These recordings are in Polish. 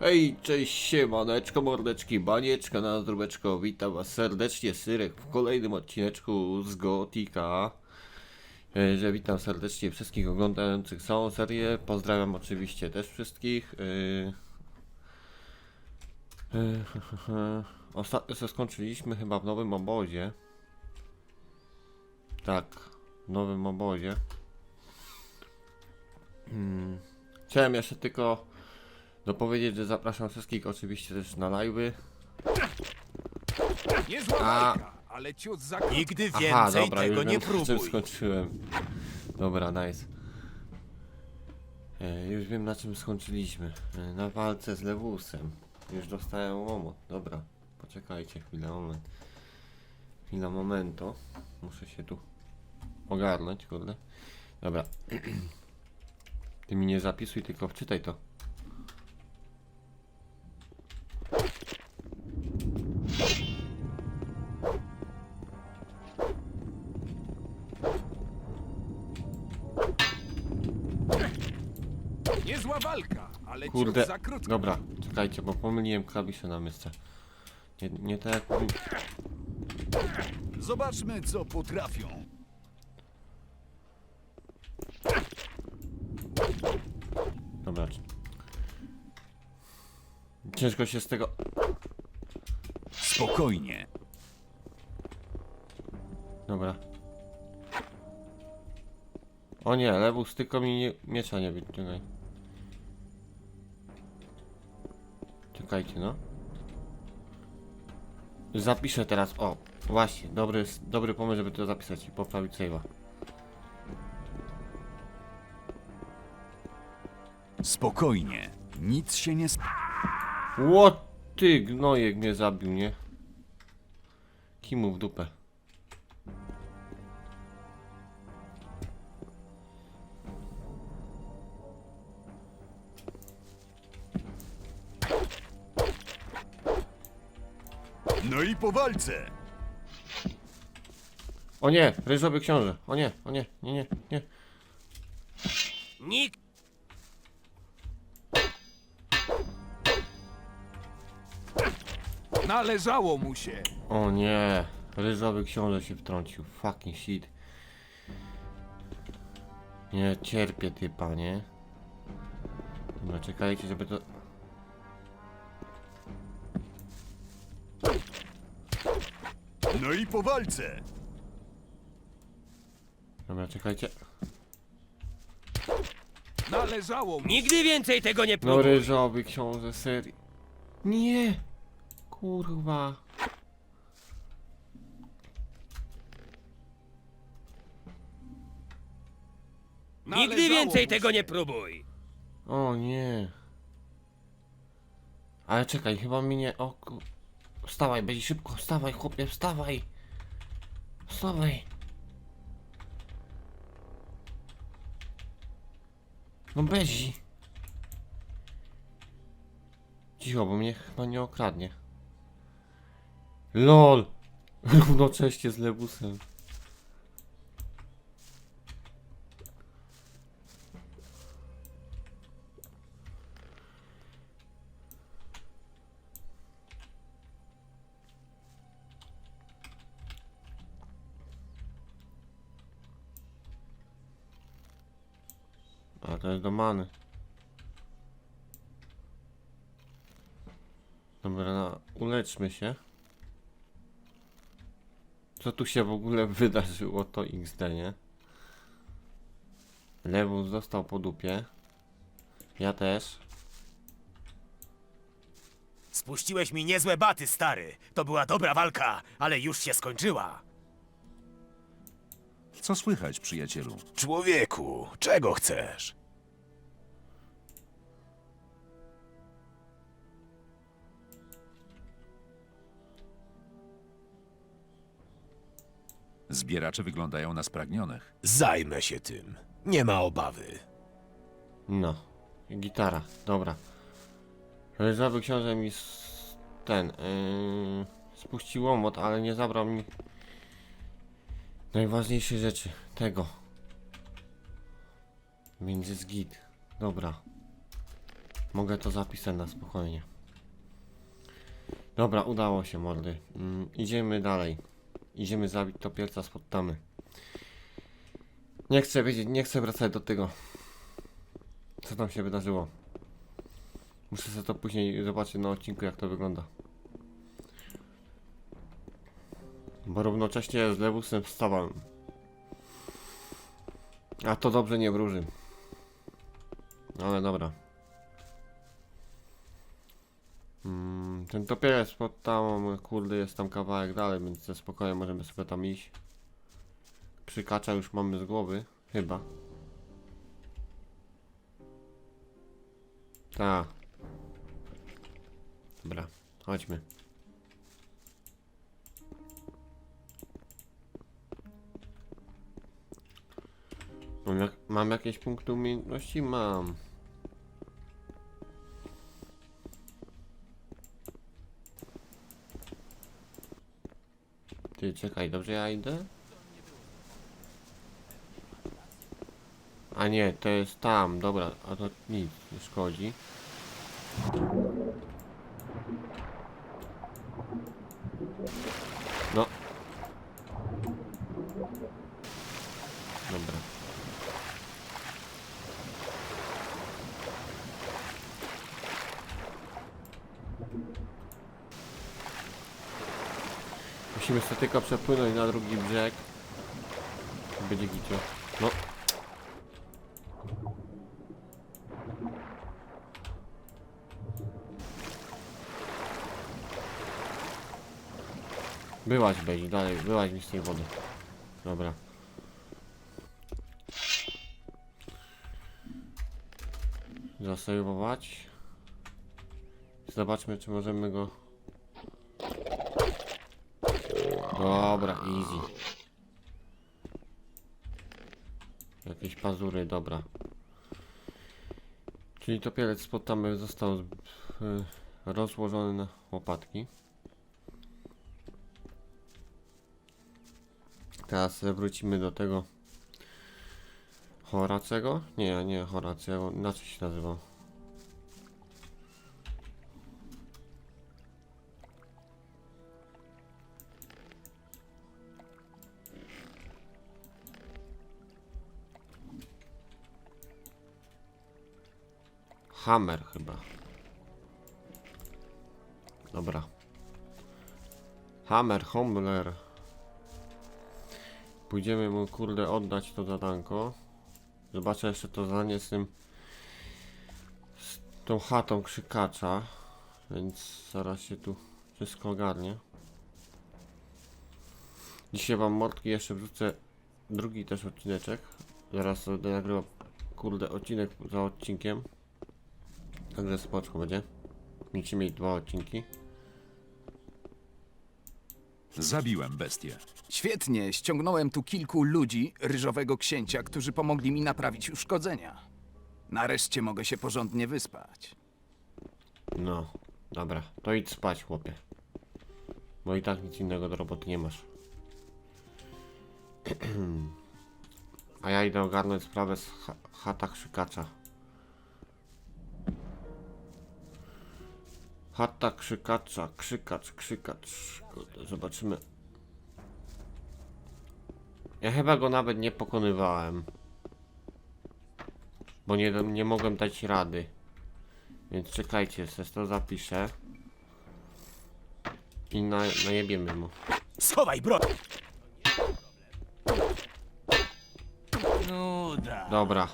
Hej, cześć, siemaneczko, mordeczki, banieczka na zdróweczko, witam was serdecznie, Syrek, w kolejnym odcineczku z Gotika. E, Że witam serdecznie wszystkich oglądających całą serię, pozdrawiam oczywiście też wszystkich. E, e, Ostatnio co skończyliśmy chyba w nowym obozie. Tak, w nowym obozie. Hmm. Chciałem jeszcze tylko dopowiedzieć, że zapraszam wszystkich oczywiście też na live'y. Niezła A. ale ciut za Nigdy więcej Aha, dobra, tego już nie wiem, na czym próbuj. skończyłem. Dobra, nice. E, już wiem na czym skończyliśmy. E, na walce z Lewusem. Już dostałem łomot. Dobra, poczekajcie chwilę, moment. Chwila momento. Muszę się tu ogarnąć, kurde. Dobra. Ty mi nie zapisuj, tylko wczytaj to. Kurde, dobra, czekajcie, bo pomyliłem klawisze na myszce. Nie, nie tak Zobaczmy, co potrafią. Dobra. Ciężko się z tego... Spokojnie. Dobra. O nie, lewus tylko mi nie, miecza nie wyciągaj. Czekajcie, no. Zapiszę teraz, o, właśnie, dobry, dobry pomysł, żeby to zapisać i poprawić save'a. Spokojnie. Nic się nie. Ło ty, gnojek mnie zabił, nie? Kimu w dupę. I po walce. O nie, ryżowy książę. O nie, o nie, nie, nie, nie. Nikt Należało mu się. O nie, ryżowy książę się wtrącił. Fucking shit. Nie cierpię typa, nie? Dobra, czekajcie, żeby to... No i po walce. Dobra, czekajcie. Należało mu Nigdy więcej tego nie No próbuj. ryżowy książę, serii. Nie! Kurwa. Nigdy Należało więcej mu tego się. nie próbuj. O nie. Ale czekaj, chyba mi nie... O ku... Wstawaj, będzie szybko, wstawaj chłopie, wstawaj. Wstawaj. No bezi. Cicho, bo mnie chyba nie okradnie. LOL! Równocześnie z Lewusem. Many. Dobra, no, uleczmy się. Co tu się w ogóle wydarzyło, to XD, nie? Lewus został po dupie. Ja też. Spuściłeś mi niezłe baty, stary. To była dobra walka, ale już się skończyła. Co słychać, przyjacielu? Człowieku, czego chcesz? Zbieracze wyglądają na spragnionych. Zajmę się tym. Nie ma obawy. No. Gitara, dobra. Ryżowy książę mi s- ten yy, spuścił łomot, ale nie zabrał mi najważniejszej rzeczy. Tego. Więc jest git. Dobra. Mogę to zapisać na spokojnie. Dobra, udało się, mordy. Mm, idziemy dalej. Idziemy zabić topielca spod tamy. Nie chcę wiedzieć, nie chcę wracać do tego. Co tam się wydarzyło. Muszę sobie to później zobaczyć na odcinku, jak to wygląda. Bo równocześnie z Lewusem wstawałem. A to dobrze nie wróży. Ale dobra. Mm, ten topielec pod tam, kurde, jest tam kawałek dalej, więc ze spokojem możemy sobie tam iść. Przykacza już mamy z głowy, chyba. Tak. Dobra, chodźmy. Mam, jak, mam jakieś punkty umiejętności? Mam. Ty, czekaj, dobrze ja idę? A nie, to jest tam, dobra, a to nic nie szkodzi. No. Dobra. Musimy sobie tylko przepłynąć na drugi brzeg. Będzie gicio. No. Byłaś, Bezi, dalej, byłaś mi z tej wody. Dobra. Zasejwować. Zobaczmy, czy możemy go... Dobra, easy. Jakieś pazury, dobra. Czyli topielec spod tamy został y, rozłożony na łopatki. Teraz wrócimy do tego Horacego? Nie, nie Horacego, inaczej się nazywał. Hammer chyba. Dobra. Hammer, Hombler. Pójdziemy mu kurde oddać to zadanko. Zobaczę jeszcze to zadanie z tym z tą chatą krzykacza. Więc zaraz się tu wszystko ogarnie. Dzisiaj wam mordki jeszcze wrzucę drugi też odcineczek. Zaraz będę nagrywał kurde odcinek za odcinkiem. Także spoczko będzie. Będziecie mieć dwa odcinki. Zabiłem bestię. Świetnie, ściągnąłem tu kilku ludzi ryżowego księcia, którzy pomogli mi naprawić uszkodzenia. Nareszcie mogę się porządnie wyspać. No, dobra, to idź spać, chłopie. Bo i tak nic innego do roboty nie masz. A ja idę ogarnąć sprawę z ha chata krzykacza. Chata krzykacza, krzykacz, krzykacz. Kurde, zobaczymy. Ja chyba go nawet nie pokonywałem. Bo nie, nie mogłem dać rady. Więc czekajcie, se to zapiszę. I na, najebiemy mu. Schowaj broń! Nuda. Dobra.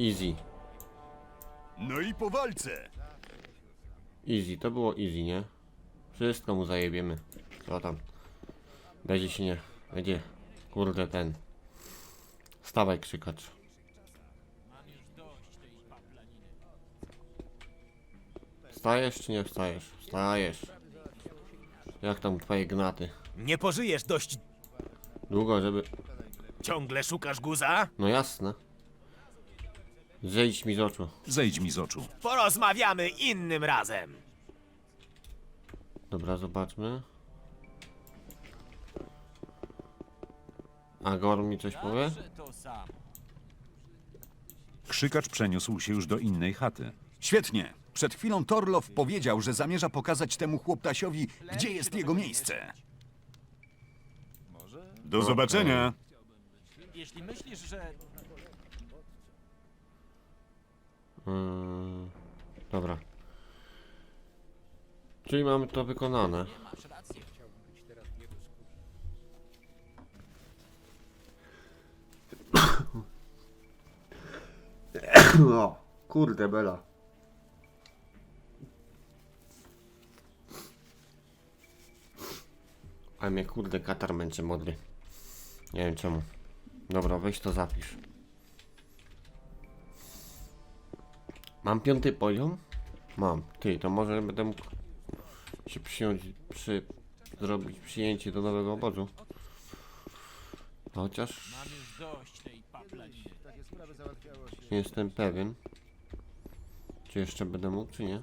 Easy. No i po walce. Easy, to było easy, nie? Wszystko mu zajebiemy. Co tam? Będzie się nie... Będzie... Kurde ten... Stawaj krzykacz. Wstajesz czy nie wstajesz? Wstajesz. Jak tam twoje gnaty? Nie pożyjesz dość. Długo, żeby... Ciągle szukasz guza? No jasne. Zejdź mi z oczu. Zejdź mi z oczu. Porozmawiamy innym razem. Dobra, zobaczmy. A Gor mi coś powie? Krzykacz przeniósł się już do innej chaty. Świetnie. Przed chwilą Torlow powiedział, że zamierza pokazać temu chłoptasiowi, gdzie jest jego miejsce. Do zobaczenia. Jeśli myślisz, że... Yy, dobra. Czyli mamy to wykonane. o, kurde bela. A mnie kurde katar męczy modry. Nie wiem czemu. Dobra, weź to zapisz. Mam piąty poziom? Mam. Ty, to może będę mógł się przyjąć, przy, zrobić przyjęcie do nowego obozu. Chociaż nie jestem pewien, czy jeszcze będę mógł, czy nie.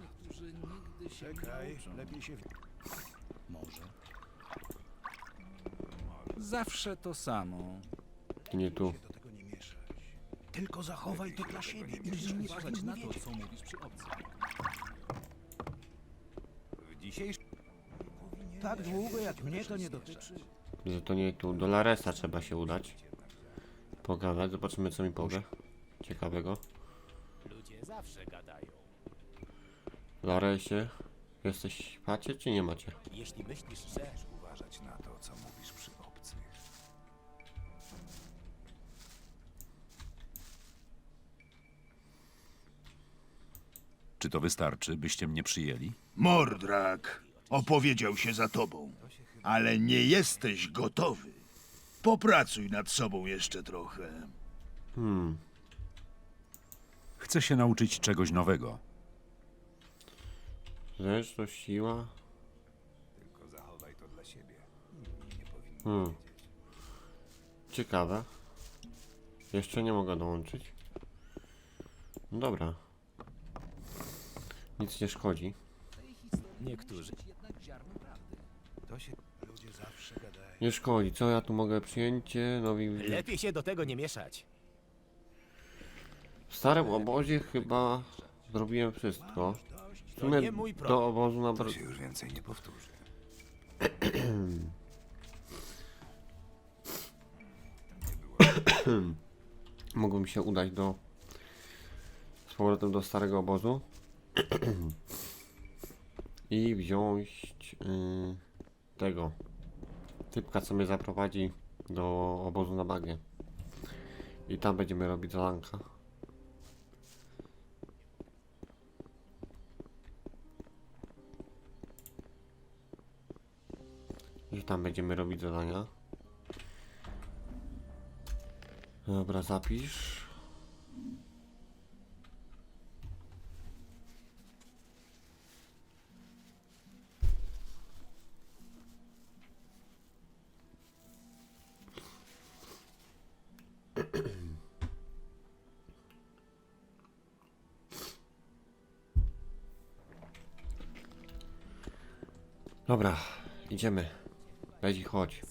Zawsze to samo. Nie tu. Tylko zachowaj to dla siebie. Musisz uważać na to, co mówisz przy obcych. Tak długo jak mnie to nie dotyczy. Że to nie tu. Do Laresa trzeba się udać. Pogadać, zobaczymy co mi powie. Ciekawego. Ludzie zawsze gadają. Laresie, jesteś macie czy nie macie? Jeśli myślisz, że... Czy to wystarczy, byście mnie przyjęli? Mordrak opowiedział się za tobą, ale nie jesteś gotowy. Popracuj nad sobą jeszcze trochę. Hmm. Chcę się nauczyć czegoś nowego. Zresztą siła. Hmm. Ciekawe. Jeszcze nie mogę dołączyć. Dobra. Nic nie szkodzi. Niektórzy... Nie szkodzi. Co ja tu mogę przyjęcie? Nowi. Lepiej się do tego nie mieszać. W starym obozie chyba zrobiłem wszystko. W sumie nie mój problem. do obozu na br- Już więcej nie powtórzy. mogłem się udać do z powrotem do starego obozu i wziąć yy, tego typka co mnie zaprowadzi do obozu na bagnie i tam będziemy robić zadanka i tam będziemy robić zadania. Dobra, zapisz. Dobra, idziemy. Weź i chodź.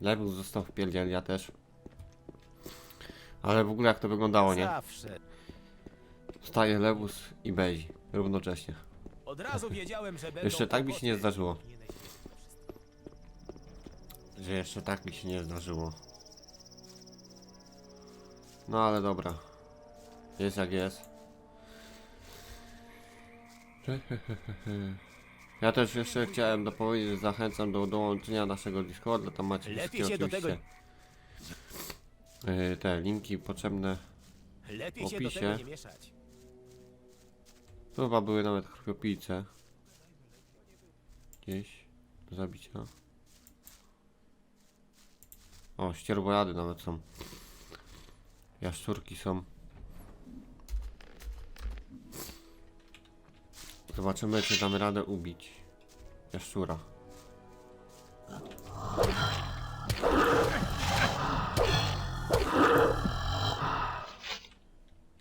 Lewus został w pierdziel, ja też. Ale w ogóle jak to wyglądało, nie? Zawsze. Wstaje Lewus i Bezi równocześnie. Od razu wiedziałem, że będą... Jeszcze tak mi się nie kłopoty. zdarzyło. Że jeszcze tak mi się nie zdarzyło. No ale dobra. Jest jak jest. Ja też jeszcze chciałem dopowiedzieć, że zachęcam do dołączenia naszego Discorda, tam macie Lepiej wszystkie się do tego- oczywiście yy, te linki potrzebne. Lepiej się do opisie. tego nie mieszać. Tu chyba były nawet krwiopijce. Gdzieś do zabicia. O, ścierbojady nawet są. Jaszczurki są. Zobaczymy, czy damy radę ubić jaszczura.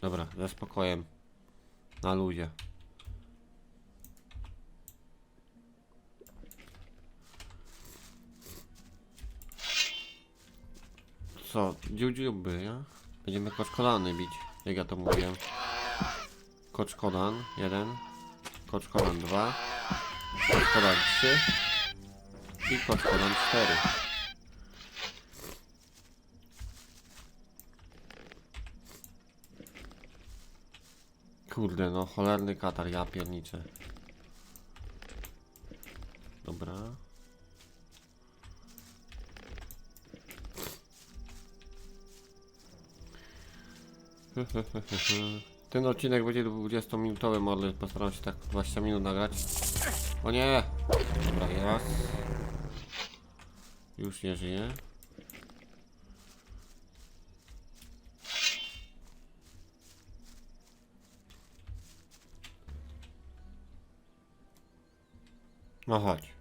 Dobra, ze spokojem. Na luzie. Co? Dziu dziuby, ja? Będziemy koszkolany bić, jak ja to mówiłem. Koczkodan 1, Koczkodan 2, Koczkodan 3 i Koczkodan 4. Kurde, no cholerny katar, ja pierniczę. Dobra. Ten odcinek będzie 20-minutowy, ale postaram się tak 20 minut nagrać. O nie! Dobra, raz. Już nie żyje. No chodź.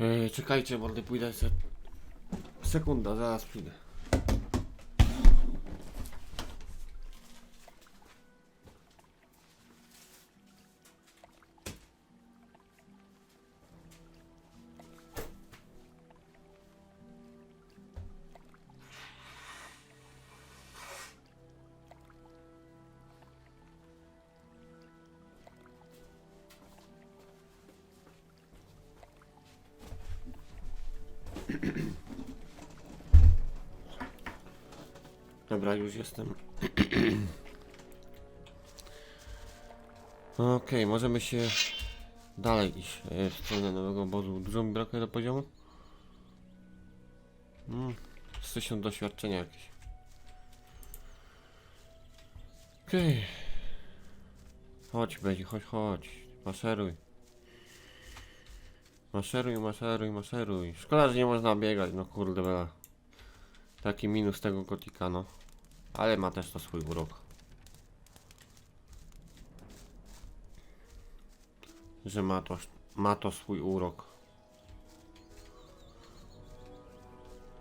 Ej, czekajcie, mordy, pójdę se... Sekunda, zaraz przyjdę. Już jestem. Okej, możemy się dalej iść e, w stronę nowego obozu. Dużo mi brakuje do poziomu? Hmm, z tysiąc doświadczenia jakieś. Okej. Chodź, Bezi, chodź, chodź. Maszeruj. Maszeruj, maszeruj, maszeruj. Szkoda, że nie można biegać, no kurde bela. Taki minus tego gotika, no. Ale ma też to swój urok. Że ma to, ma to swój urok.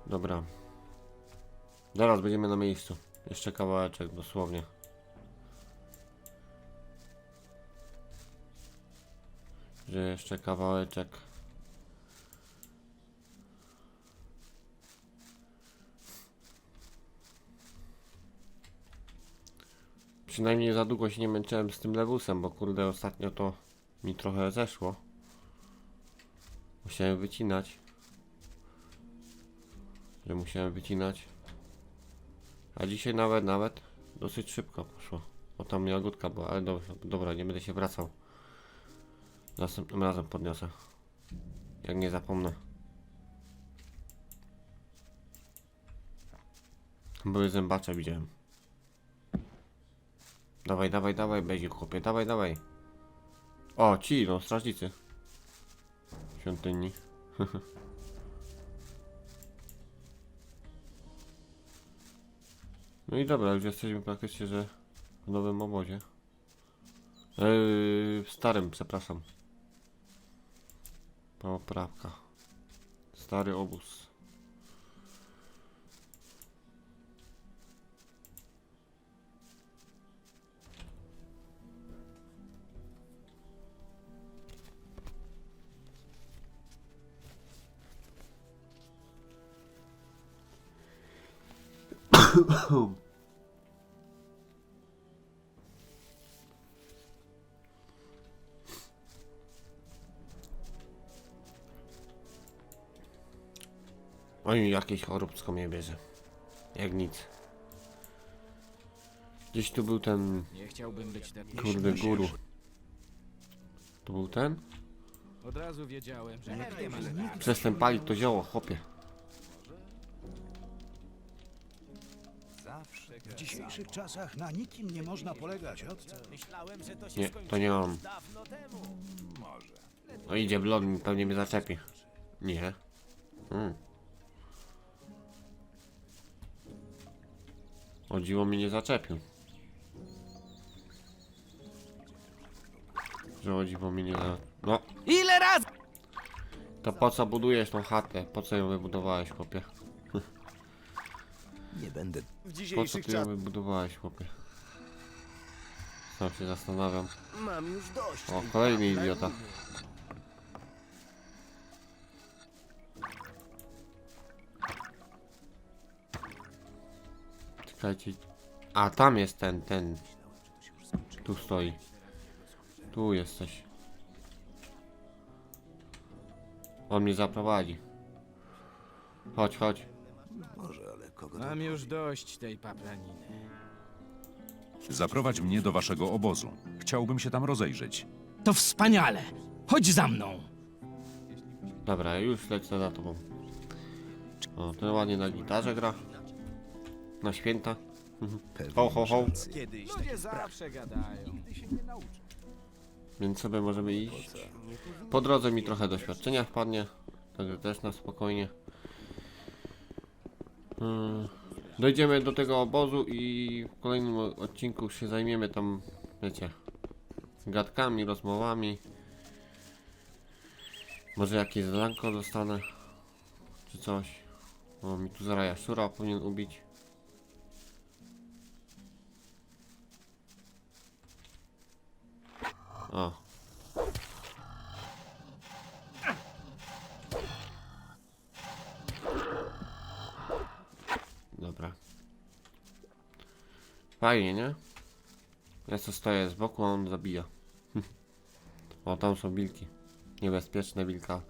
Dobra. Zaraz będziemy na miejscu. Jeszcze kawałeczek, dosłownie. Że jeszcze kawałeczek. Przynajmniej za długo się nie męczyłem z tym lewusem, bo kurde ostatnio to mi trochę zeszło. Musiałem wycinać. Że musiałem wycinać. A dzisiaj nawet, nawet dosyć szybko poszło. Bo tam jagódka była, ale dobra, dobra, nie będę się wracał. Następnym razem podniosę. Jak nie zapomnę. Były zębacze, widziałem. Dawaj, dawaj, dawaj, będzie chłopie, dawaj, dawaj. O, ci, no, strażnicy. Świątyni. no i dobra, już jesteśmy praktycznie, że w nowym obozie. Yy, w starym, przepraszam. Poprawka. Stary obóz. Oj, jakieś choróbsko mnie bierze. Jak nic. Gdzieś tu był ten, Nie chciałbym być taki. kurde, guru. To był ten? Od razu wiedziałem, że nie ma Przestań palić to zioło, chłopie. W dzisiejszych czasach na nikim nie można polegać, odce. Myślałem, że to się Nie, to nie mam. już dawno temu. No idzie blond, pewnie mnie zaczepi. Nie. Hmm. O dziwo mnie nie zaczepił. Że o dziwo mnie nie za... No, Ile razy? to po co budujesz tą chatę? Po co ją wybudowałeś, chłopie? Nie będę. W Po co ty ją wybudowałeś, chłopie? Sam się zastanawiam. Mam już dość. O, kolejny idiota. Czekajcie. A, tam jest ten, ten. Tu stoi. Tu jesteś. On mnie zaprowadzi. Chodź, chodź. Mam już dość tej paplaniny. Zaprowadź mnie do waszego obozu. Chciałbym się tam rozejrzeć. To wspaniale! Chodź za mną! Dobra, już lecę za tobą. O, ten ładnie na gitarze gra. Na święta. Ho, ho, ho. Ludzie zawsze gadają. Więc sobie możemy iść. Po drodze mi trochę doświadczenia wpadnie. Także też na spokojnie. Hmm. Dojdziemy do tego obozu i w kolejnym odcinku się zajmiemy tam, wiecie, gadkami, rozmowami. Może jakieś zadanko dostanę, czy coś. O, mi tu zaraz jaszczura powinien ubić. O, Dobra. Fajnie, nie? Ja co stoję z boku, a on zabija. o, tam są wilki. Niebezpieczne wilka.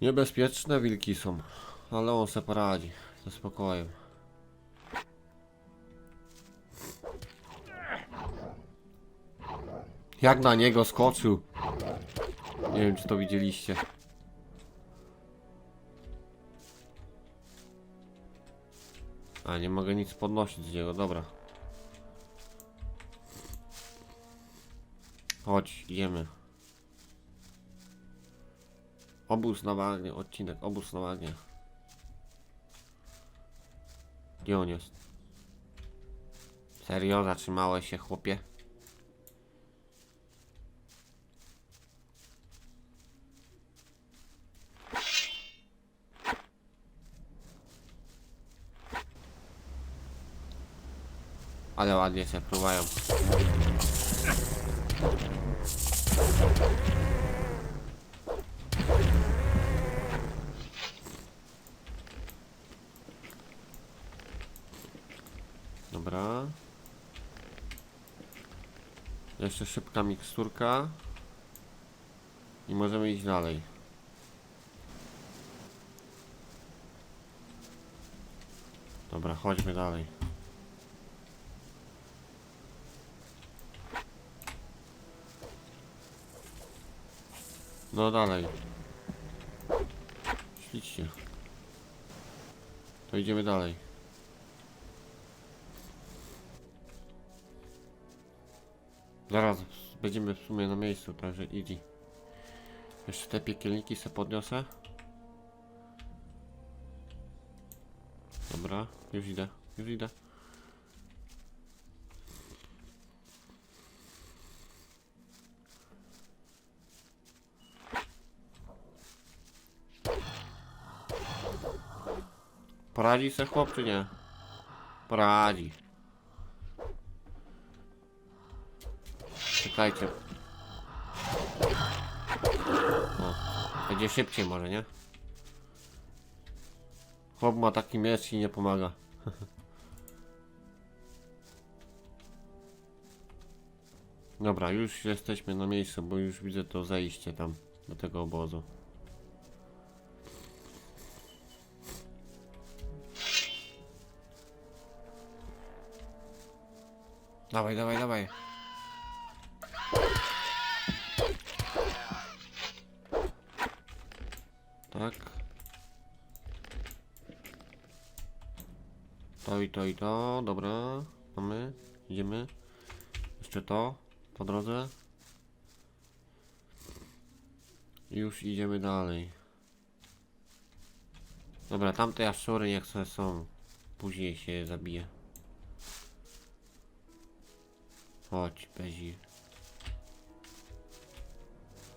Niebezpieczne wilki są. Ale on se poradzi. Ze spokojem. Jak na niego skoczył. Nie wiem, czy to widzieliście. A, nie mogę nic podnosić z niego, dobra. Chodź, idziemy. Obóz na wagnie, odcinek, obóz na wagnie. Gdzie on jest? Serio? Zatrzymałeś się, chłopie? Ale ładnie się próbują. Dobra. Jeszcze szybka miksturka. I możemy iść dalej. Dobra, chodźmy dalej. No dalej. Ślicznie. To idziemy dalej. Zaraz będziemy w sumie na miejscu, także idź. Jeszcze te piekielniki se podniosę. Dobra, już idę, już idę. Poradzi se chłop czy nie? Poradzi. Czekajcie. O, będzie szybciej może, nie? Chłop ma taki miecz i nie pomaga. Dobra, już jesteśmy na miejscu, bo już widzę to zejście tam do tego obozu. Dawaj, dawaj, dawaj. Tak. To i to i to, dobra. Mamy, idziemy. Jeszcze to, po drodze. Już idziemy dalej. Dobra, tamte jaszczury niech sobie są. później się zabije. Chodź, Bezi.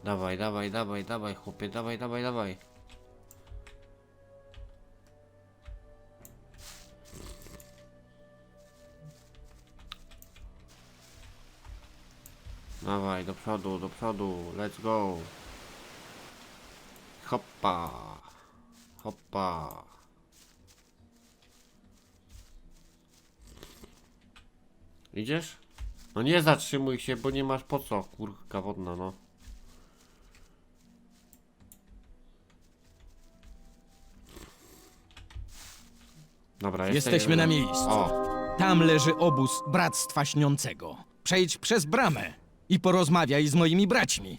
Dawaj, dawaj, dawaj, dawaj, chłopie, dawaj, dawaj, dawaj. Dawaj, do przodu, do przodu, let's go. Hoppa. Hoppa. Idziesz? No nie zatrzymuj się, bo nie masz po co, kurka wodna, no. Dobra, Jesteśmy na miejscu. O, Tam leży obóz Bractwa Śniącego. Przejdź przez bramę i porozmawiaj z moimi braćmi.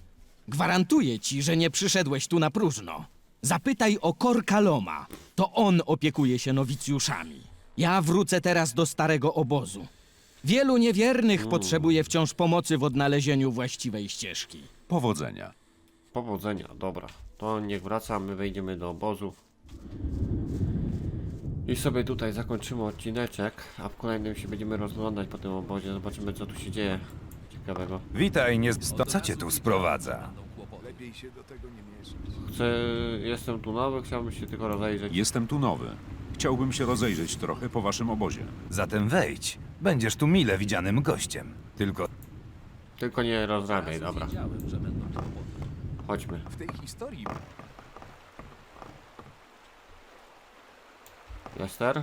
Gwarantuję ci, że nie przyszedłeś tu na próżno. Zapytaj o Korkaloma. To on opiekuje się nowicjuszami. Ja wrócę teraz do starego obozu. Wielu niewiernych potrzebuje wciąż pomocy w odnalezieniu właściwej ścieżki. Powodzenia. powodzenia, dobra. To niech wraca, my wejdziemy do obozu. I sobie tutaj zakończymy odcineczek, a w kolejnym się będziemy rozglądać po tym obozie, zobaczymy co tu się dzieje ciekawego. Witaj, nie... To co cię tu sprowadza? Chcę, jestem tu nowy, chciałbym się tylko rozejrzeć. Jestem tu nowy. Chciałbym się rozejrzeć trochę po waszym obozie. Zatem wejdź. Będziesz tu mile widzianym gościem. Tylko Tylko nie rozrabiaj, dobra. Chodźmy. W tej historii Lester?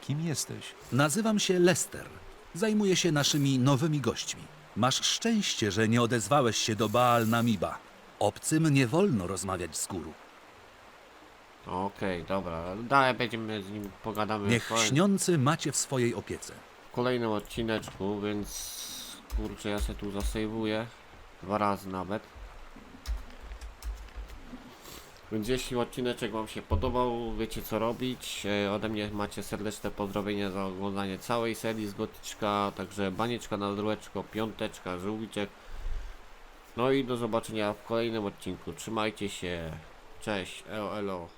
Kim jesteś? Nazywam się Lester. Zajmuję się naszymi nowymi gośćmi. Masz szczęście, że nie odezwałeś się do Baal Namiba. Obcym nie wolno rozmawiać z guru. Okej, dobra. Dalej będziemy z nim pogadamy Niech w kolej- śniący macie w swojej opiece. w kolejnym odcineczku, więc kurczę, ja se tu zasejwuję. Dwa razy nawet. Więc jeśli odcineczek Wam się podobał, wiecie co robić. E, Ode mnie macie serdeczne pozdrowienia za oglądanie całej serii z Gotyczka, także banieczka na dróweczko, piąteczka, żółwiczek. No i do zobaczenia w kolejnym odcinku. Trzymajcie się. Cześć, elo, elo.